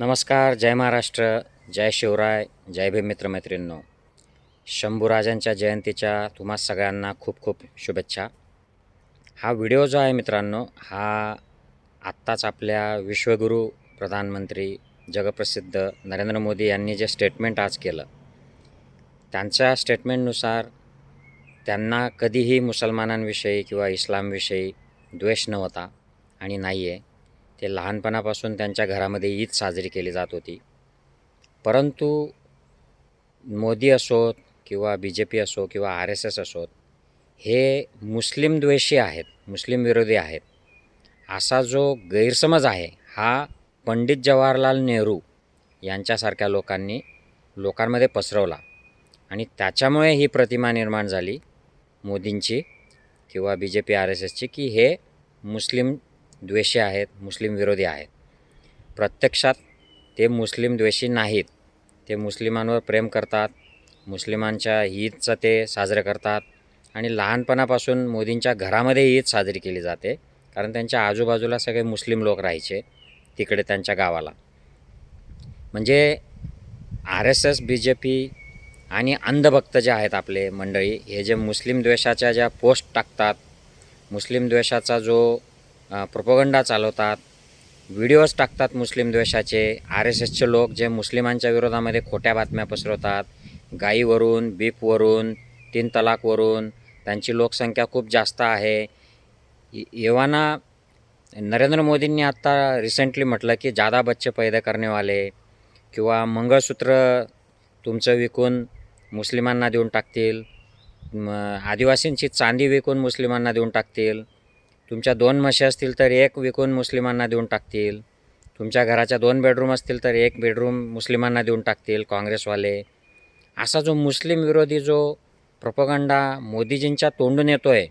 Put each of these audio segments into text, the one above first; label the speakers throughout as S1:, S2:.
S1: नमस्कार जय महाराष्ट्र जय शिवराय जय भीम मित्रमैत्रिणींनो. शंभूराजांच्या जयंतीच्या तुम्हा सगळ्यांना खूप खूप शुभेच्छा. हा व्हिडिओ जो आहे मित्रांनो हा आत्ताच आपल्या विश्वगुरू प्रधानमंत्री जगप्रसिद्ध नरेंद्र मोदी यांनी जे स्टेटमेंट आज केलं त्यांच्या स्टेटमेंटनुसार त्यांना कधीही मुसलमानांविषयी किंवा इस्लामविषयी द्वेष नव्हता आणि नाही आहे ते लहानपणापासून त्यांच्या घरामध्ये ईद साजरी केली जात होती. परंतु मोदी असोत किंवा बी जे पी असो किंवा आर एस एस असोत हे मुस्लिम द्वेषी आहेत मुस्लिम विरोधी आहेत. असा जो गैरसमज आहे हा पंडित जवाहरलाल नेहरू यांच्यासारख्या लोकांनी लोकांमध्ये पसरवला आणि त्याच्यामुळे ही प्रतिमा निर्माण झाली मोदींची किंवा बी जे पी आर एस एसची की हे मुस्लिम द्वेषी आहेत मुस्लिम विरोधी आहेत. प्रत्यक्षात ते मुस्लिम द्वेषी नाहीत. ते मुस्लिमांवर प्रेम करतात मुस्लिमांच्या ईदचं ते साजरं करतात आणि लहानपणापासून मोदींच्या घरामध्ये ईद साजरी केली जाते कारण त्यांच्या आजूबाजूला सगळे मुस्लिम लोक राहायचे तिकडे त्यांच्या गावाला. म्हणजे R S S B J P आणि अंधभक्त जे आहेत आपले मंडळी हे जे मुस्लिम द्वेषाच्या ज्या पोस्ट टाकतात मुस्लिम द्वेषाचा जो प्रोपोगंडा चालवतात. व्हिडिओज टाकतात मुस्लिम द्वेषाचे. आर एस एसचे लोक जे मुस्लिमांच्या विरोधामध्ये खोट्या बातम्या पसरवतात. गाईवरून बीपवरून तीन तलाकवरून त्यांची लोकसंख्या खूप जास्त आहे. येवाना नरेंद्र मोदींनी आत्ता रिसेंटली म्हटलं की जादा बच्चे पैदा करणेवाले किंवा मंगळसूत्र तुमचं विकून मुस्लिमांना देऊन टाकतील. आदिवासींची चांदी विकून मुस्लिमांना देऊन टाकतील. तुमच्या दोन म्हशी असतील तर एक विकून मुस्लिमांना देऊन टाकतील. तुमच्या घराच्या दोन बेडरूम असतील तर एक बेडरूम मुस्लिमांना देऊन टाकतील काँग्रेसवाले. असा जो मुस्लिम विरोधी जो प्रपगंडा मोदीजींच्या तोंडून येतो आहे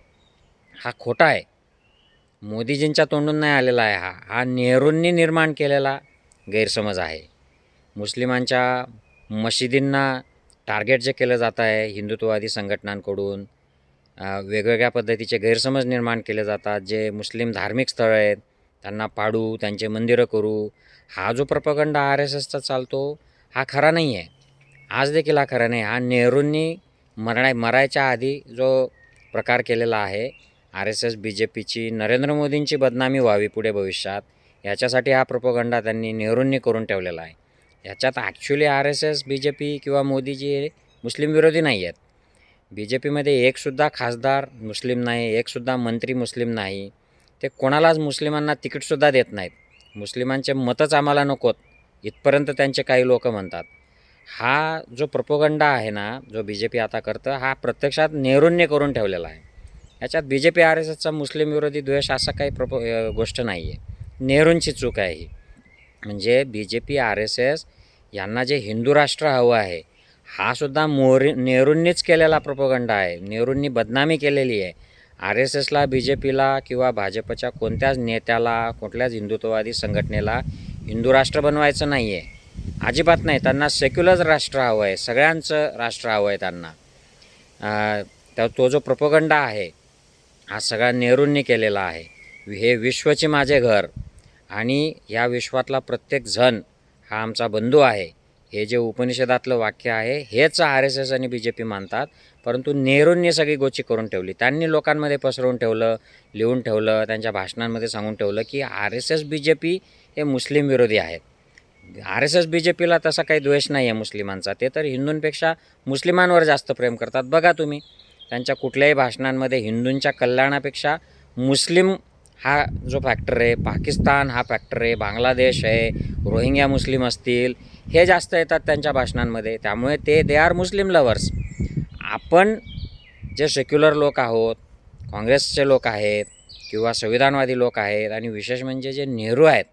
S1: हा खोटा आहे. मोदीजींच्या तोंडून नाही आलेला आहे हा. हा नेहरूंनी निर्माण केलेला गैरसमज आहे. मुस्लिमांच्या मशिदींना टार्गेट जे केलं जात आहे हिंदुत्ववादी संघटनांकडून वेगवेगळ्या पद्धतीचे गैरसमज निर्माण केले जातात जे मुस्लिम धार्मिक स्थळं आहेत त्यांना पाडू त्यांचे मंदिरं करू हा जो प्रपगंड आर एस एसचा चालतो हा खरा नाही आहे आज देखील हा खरा नाही. हा नेहरूंनी मरणाय मरायच्या आधी जो प्रकार केलेला आहे आर एस एस बी जे पीची नरेंद्र मोदींची बदनामी व्हावी पुढे भविष्यात याच्यासाठी हा प्रपोगंडा त्यांनी नेहरूंनी करून ठेवलेला आहे. याच्यात actually R S S B J P किंवा मोदीजी हे मुस्लिम विरोधी नाही आहेत बी जे पीमध्ये एकसुद्धा खासदार मुस्लिम नाही एकसुद्धा मंत्री मुस्लिम नाही. ते कोणालाच मुस्लिमांना तिकीटसुद्धा देत नाहीत. मुस्लिमांचे मतच आम्हाला नकोत. इथपर्यंत त्यांचे काही लोक म्हणतात. हा जो प्रपोगंडा आहे ना जो बी जे पी आता करतं हा प्रत्यक्षात नेहरूंनी करून ठेवलेला आहे. याच्यात B J P R S एसचा मुस्लिम विरोधी द्वेष असा काही प्रपो गोष्ट नाही आहे नेहरूंची चूक आहे ही. म्हणजे बी J P R S S यांना जे हिंदू राष्ट्र हवं आहे हा सुद्धा मोरी नेहरूंनीच केलेला प्रोपोगंडा आहे. नेहरूंनी बदनामी केलेली आहे. आर एस एसला बी जे पीला किंवा भाजपच्या कोणत्याच नेत्याला कुठल्याच हिंदुत्ववादी संघटनेला हिंदू राष्ट्र बनवायचं नाही आहे अजिबात नाही. त्यांना सेक्युलर राष्ट्र हवं आहे सगळ्यांचं राष्ट्र हवं आहे त्यांना. त्या तर तो जो प्रपोगंडा आहे हा सगळा नेहरूंनी केलेला आहे. हे विश्वचे माझे घर. आणि या विश्वातला प्रत्येक जण हा आमचा बंधू आहे. हे जे उपनिषदातलं वाक्य आहे हेच आर एस एस आणि बी जे पी मानतात. परंतु नेहरूंनी सगळी गोची करून ठेवली. त्यांनी लोकांमध्ये पसरवून ठेवलं लिहून ठेवलं त्यांच्या भाषणांमध्ये सांगून ठेवलं की R S S B J P हे मुस्लिम विरोधी आहेत. आर एस एस बी जे पीला तसा काही द्वेष नाही आहे मुस्लिमांचा. ते तर हिंदूंपेक्षा मुस्लिमांवर जास्त प्रेम करतात. बघा तुम्ही त्यांच्या कुठल्याही भाषणांमध्ये हिंदूंच्या कल्याणापेक्षा मुस्लिम हा जो फॅक्टर आहे पाकिस्तान हा फॅक्टर आहे बांगलादेश आहे रोहिंग्या मुस्लिम असतील हे जास्त येतात त्यांच्या भाषणांमध्ये. त्यामुळे ते दे आर मुस्लिम लवर्स आपण जे सेक्युलर लोक आहोत काँग्रेसचे लोक आहेत किंवा संविधानवादी लोक आहेत आणि विशेष म्हणजे जे नेहरू आहेत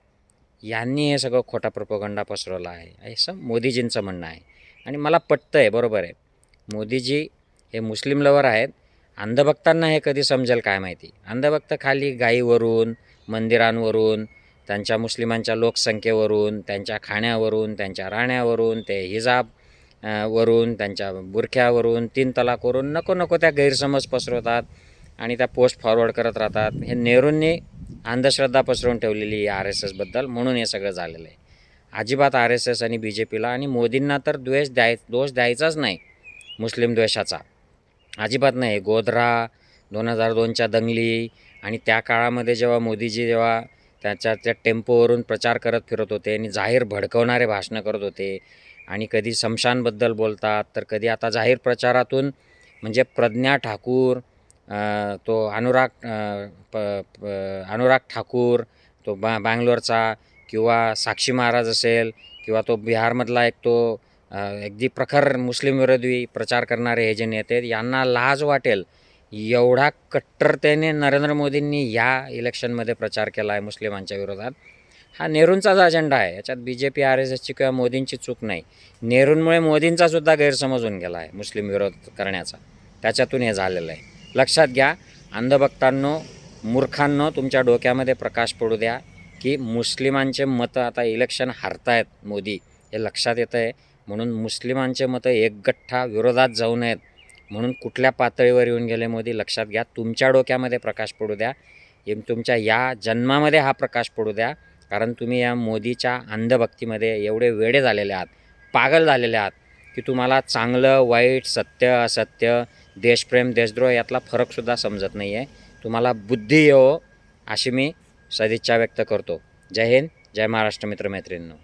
S1: यांनी हे सगळं खोटा प्रपोगंडा पसरवला आहे. असं मोदीजींचं म्हणणं आहे. आणि मला पटतं आहे बरोबर आहे. मोदीजी हे मुस्लिम लवर आहेत. अंधभक्तांना हे कधी समजेल काय माहिती? अंधभक्त खाली गायीवरून मंदिरांवरून त्यांच्या मुस्लिमांच्या लोकसंख्येवरून त्यांच्या खाण्यावरून त्यांच्या राहण्यावरून ते हिजाब वरून त्यांच्या बुरख्यावरून तीन तलाकवरून नको नको त्या गैरसमज पसरवतात आणि त्या पोस्ट फॉरवर्ड करत राहतात. हे नेहरूंनी अंधश्रद्धा पसरवून ठेवलेली आहे आर एस एसबद्दल म्हणून हे सगळं झालेलं आहे. अजिबात आर एस एस आणि बी जे पीला आणि मोदींना तर द्वेष द्याय दोष द्यायचाच नाही मुस्लिम द्वेषाचा. अजिबात नाही. गोधरा दोन हजार दोनच्या दंगली आणि त्या काळामध्ये जेव्हा मोदीजी जेव्हा त्याच्या त्या टेम्पोवरून प्रचार करत फिरत होते आणि जाहीर भडकवणारे भाषणं करत होते. आणि कधी शमशानबद्दल बोलतात तर कधी आता जाहीर प्रचारातून म्हणजे प्रज्ञा ठाकूर तो अनुराग प, प, अनुराग ठाकूर तो बा बँगलोरचा किंवा साक्षी महाराज असेल किंवा तो बिहारमधला एक तो अगदी प्रखर मुस्लिम विरोधी प्रचार करणारे हे जे नेते यांना लाज वाटेल एवढा कट्टरतेने नरेंद्र मोदींनी या इलेक्शनमध्ये प्रचार केला आहे मुस्लिमांच्या विरोधात. हा नेहरूंचाच अजेंडा आहे. याच्यात B J P R S एसची किंवा मोदींची चूक नाही. नेहरूंमुळे मोदींचासुद्धा गैरसमज होऊन गेला आहे मुस्लिम विरोध करण्याचा. त्याच्यातून हे झालेलं आहे. लक्षात घ्या अंधभक्तांनो मूर्खांनो तुमच्या डोक्यामध्ये प्रकाश पडू द्या की मुस्लिमांचे मतं आता इलेक्शन हारतायत मोदी. हे लक्षात येतं आहे म्हणून मुस्लिमांचे मतं एकगठ्ठा विरोधात जाऊ नयेत. म्हणून कुठल्या पातळीवर येऊन गेले मोदी लक्षात घ्या. तुमच्या डोक्यामध्ये प्रकाश पडू द्या. एम तुमच्या या जन्मामध्ये हा प्रकाश पडू द्या. कारण तुम्ही या मोदीच्या अंधभक्तीमध्ये एवढे वेडे झालेले आहात पागल झालेले आहात की तुम्हाला चांगलं वाईट सत्य असत्य देशप्रेम देशद्रोह यातला फरकसुद्धा समजत नाही आहे तुम्हाला बुद्धी येवो अशी मी सदिच्छा व्यक्त करतो. जय हिंद जय महाराष्ट्र मित्रमैत्रिणींनो